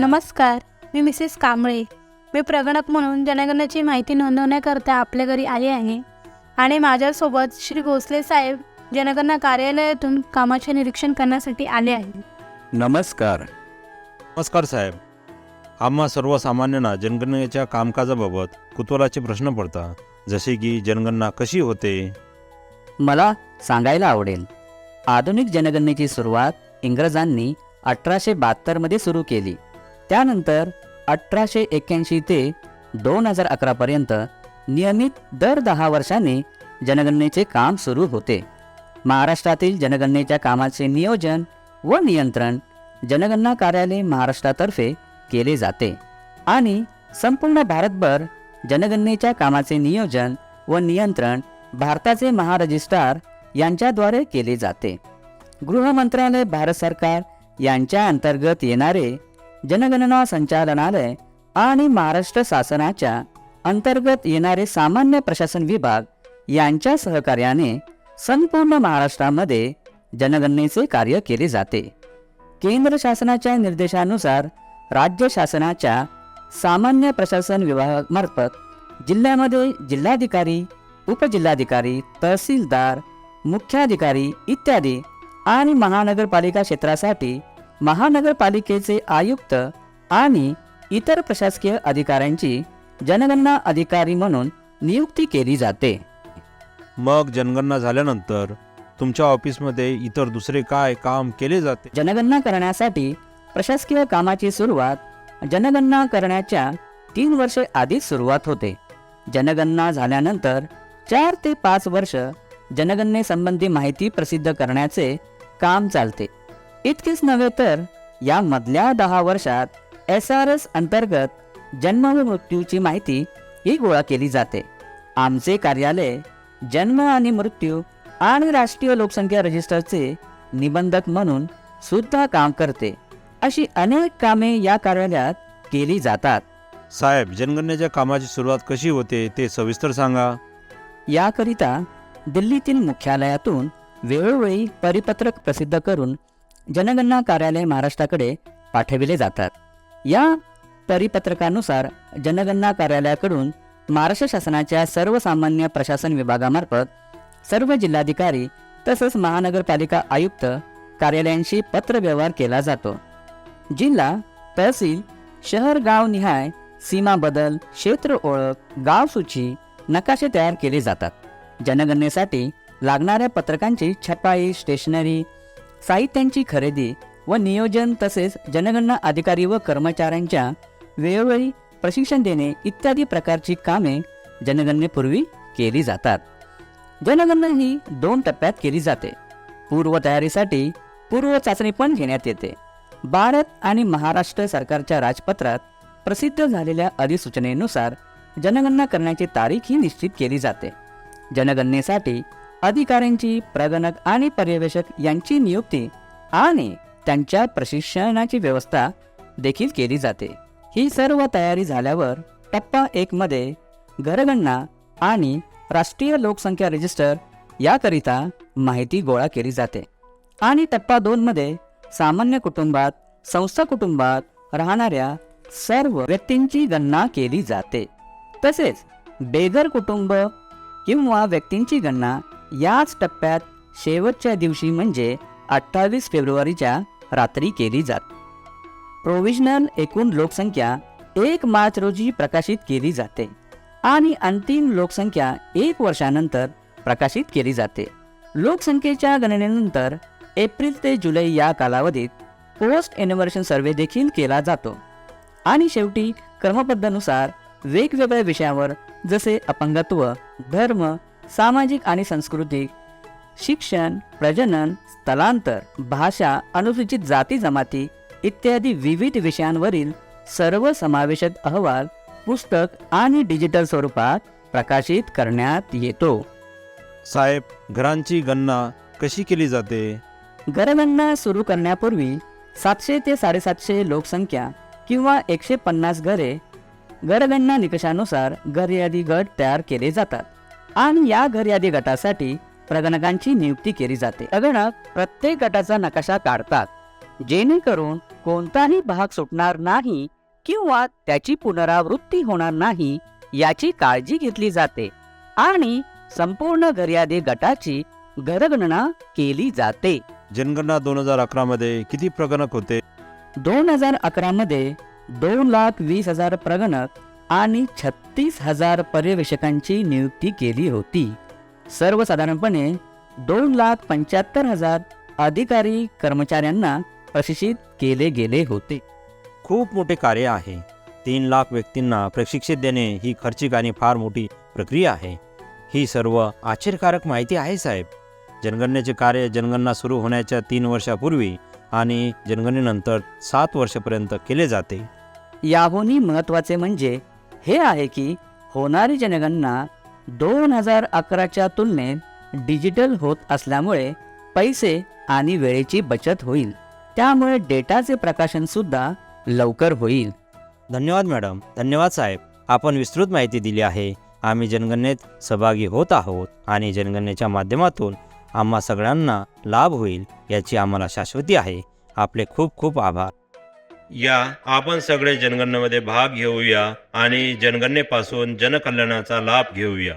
नमस्कार मी मिसेस कांबळे. मी प्रगणक म्हणून जनगणनेची माहिती नोंदवण्याकरता आपल्या घरी आले आहे आणि माझ्यासोबत श्री भोसले साहेब जनगणना कार्यालयातून कामाचे निरीक्षण करण्यासाठी आले आहे. नमस्कार. नमस्कार साहेब. आम्हा सर्वसामान्यांना जनगणनेच्या कामकाजाबाबत कुतूहलाचे प्रश्न पडतात जसे की जनगणना कशी होते? मला सांगायला आवडेल. आधुनिक जनगणनेची सुरुवात इंग्रजांनी अठराशे बहात्तरमध्ये सुरू केली. त्यानंतर अठराशे एक्क्याऐंशी ते दोन हजार अकरापर्यंत नियमित दर दहा वर्षांनी जनगणनेचे काम सुरू होते. महाराष्ट्रातील जनगणनेच्या कामाचे नियोजन व नियंत्रण जनगणना कार्यालय महाराष्ट्रातर्फे केले जाते आणि संपूर्ण भारतभर जनगणनेच्या कामाचे नियोजन व नियंत्रण भारताचे महारजिस्ट्रार यांच्याद्वारे केले जाते. गृह मंत्रालय भारत सरकार यांच्या अंतर्गत येणारे जनगणना संचालनालय आणि महाराष्ट्र शासनाच्या अंतर्गत येणारे सामान्य प्रशासन विभाग यांच्या सहकार्याने संपूर्ण महाराष्ट्रामध्ये जनगणनेचे कार्य केले जाते. केंद्र शासनाच्या निर्देशानुसार राज्य शासनाच्या सामान्य प्रशासन विभागामार्फत जिल्ह्यामध्ये जिल्हाधिकारी उपजिल्हाधिकारी तहसीलदार मुख्याधिकारी इत्यादी आणि महानगरपालिका क्षेत्रासाठी महानगरपालिकेचे आयुक्त आणि इतर प्रशासकीय अधिकाऱ्यांची जनगणना अधिकारी म्हणून नियुक्ती केली जाते. मग जनगणना झाल्यानंतर तुमच्या ऑफिसमध्ये इतर दुसरे काय काम केले जाते? जनगणना करण्यासाठी प्रशासकीय कामाची सुरुवात जनगणना करण्याच्या तीन वर्षे आधीच सुरुवात होते. जनगणना झाल्यानंतर चार ते पाच वर्ष जनगणनेसंबंधी माहिती प्रसिद्ध करण्याचे काम चालते. इतकेच नव्हे तर या मधल्या दहा वर्षात एस आर एस अंतर्गत जन्म व मृत्यूची माहिती ही गोळा केली जाते. आमचे कार्यालय जन्म आणि मृत्यू आणि राष्ट्रीय लोकसंख्या रजिस्टरचे निबंधक म्हणून सुद्धा काम करते. अशी अनेक कामे या कार्यालयात केली जातात. साहेब जनगणनेच्या कामाची सुरुवात कशी होते ते सविस्तर सांगा. याकरिता दिल्लीतील मुख्यालयातून वेळोवेळी परिपत्रक प्रसिद्ध करून जनगणना कार्यालय महाराष्ट्राकडे पाठविले जातात. या परिपत्रकानुसार जनगणना कार्यालयाकडून महाराष्ट्र शासनाच्या सर्वसामान्य प्रशासन विभागामार्फत सर्व जिल्हाधिकारी तसंच महानगरपालिका आयुक्त कार्यालयांशी पत्रव्यवहार केला जातो. जिल्हा तहसील शहर गाव निहाय सीमा बदल क्षेत्र ओळख गाव सूची नकाशे तयार केले जातात. जनगणनेसाठी लागणाऱ्या पत्रकांची छपाई स्टेशनरी साहित्यांची खरेदी व नियोजन तसेच जनगणना अधिकारी व कर्मचाऱ्यांच्या वेळोवेळी प्रशिक्षण देणे इत्यादी प्रकारची कामे जनगणनेपूर्वी केली जातात. जनगणना ही दोन टप्प्यात केली जाते. पूर्वतयारीसाठी पूर्व चाचणी पण घेण्यात येते. भारत आणि महाराष्ट्र सरकारच्या राजपत्रात प्रसिद्ध झालेल्या अधिसूचनेनुसार जनगणना करण्याची तारीख ही निश्चित केली जाते. जनगणनेसाठी अधिकाऱ्यांची प्रगणक आणि पर्यवेक्षक यांची नियुक्ती आणि त्यांच्या प्रशिक्षणाची व्यवस्था देखील केली जाते. ही सर्व तयारी झाल्यावर टप्पा एकमध्ये घरगणना आणि राष्ट्रीय लोकसंख्या रजिस्टर याकरिता माहिती गोळा केली जाते. आणि टप्पा दोनमध्ये सामान्य कुटुंबात संस्था कुटुंबात राहणाऱ्या सर्व व्यक्तींची गणना केली जाते. तसेच बेघर कुटुंब किंवा व्यक्तींची गणना याच टप्प्यात शेवटच्या दिवशी म्हणजे अठ्ठावीस फेब्रुवारीच्या रात्री केली जात. प्रोव्हिजनल एकूण लोकसंख्या एक मार्च रोजी प्रकाशित केली जाते आणि अंतिम लोकसंख्या एक वर्षानंतर प्रकाशित केली जाते. लोकसंख्येच्या गणनेनंतर एप्रिल ते जुलै या कालावधीत पोस्ट इनोव्हेशन सर्वे देखील केला जातो आणि शेवटी क्रमबद्धनुसार वेगवेगळ्या विषयावर जसे अपंगत्व धर्म सामाजिक आणि सांस्कृतिक शिक्षण प्रजनन स्थलांतर भाषा अनुसूचित जाती जमाती इत्यादी विविध विषयांवरील सर्व समावेशक अहवाल पुस्तक आणि डिजिटल स्वरूपात प्रकाशित करण्यात येतो. साहेब घरांची गणना कशी केली जाते? घरगणना सुरू करण्यापूर्वी सातशे ते साडेसातशे लोकसंख्या किंवा एकशे पन्नास घरे घरगणना निकषानुसार घर यादी गट तयार केले जातात. आणि या घर यादी गटासाठी प्रगणकांची नियुक्ती केली जाते. प्रगणक प्रत्येक गटाचा नकाशा काढतात जेणेकरून कोणताही भाग सुटणार नाही किंवा त्याची पुनरावृत्ती होणार नाही याची काळजी घेतली जाते आणि संपूर्ण गर्यादी गटाची घरगणना केली जाते. जनगणना दोन हजार अकरामध्ये किती प्रगणक होते? दोन हजार अकरामध्ये दोन लाख वीस हजार प्रगणक आणि छत्तीस हजार पर्यवेक्षकांची नियुक्ती केली होती. सर्वसाधारणपणे दोन लाख पंच्याहत्तर हजार अधिकारी कर्मचाऱ्यांना प्रशिक्षित केले गेले होते. खूप मोठे कार्य आहे. तीन लाख व्यक्तींना प्रशिक्षित देणे ही खर्चिक आणि फार मोठी प्रक्रिया आहे. ही सर्व आश्चर्यकारक माहिती आहे साहेब. जनगणनेचे कार्य जनगणना सुरू होण्याच्या तीन वर्षापूर्वी आणि जनगणनेनंतर सात वर्षापर्यंत केले जाते. याहूनही महत्त्वाचे म्हणजे हे आहे की होणारी जनगणना दोन हजार अकराच्या तुलनेत डिजिटल होत असल्यामुळे पैसे आणि वेळेची बचत होईल. त्यामुळे डेटाचे प्रकाशन सुद्धा लवकर होईल. धन्यवाद मॅडम. धन्यवाद साहेब. आपण विस्तृत माहिती दिली आहे. आम्ही जनगणनेत सहभागी होत आहोत आणि जनगणनेच्या माध्यमातून आम्हा सगळ्यांना लाभ होईल याची आम्हाला शाश्वती आहे. आपले खूप खूप आभार. या आपण सगळे जनगणनेमध्ये भाग घेऊया आणि जनगणनेपासून जनकल्याणाचा लाभ घेऊया.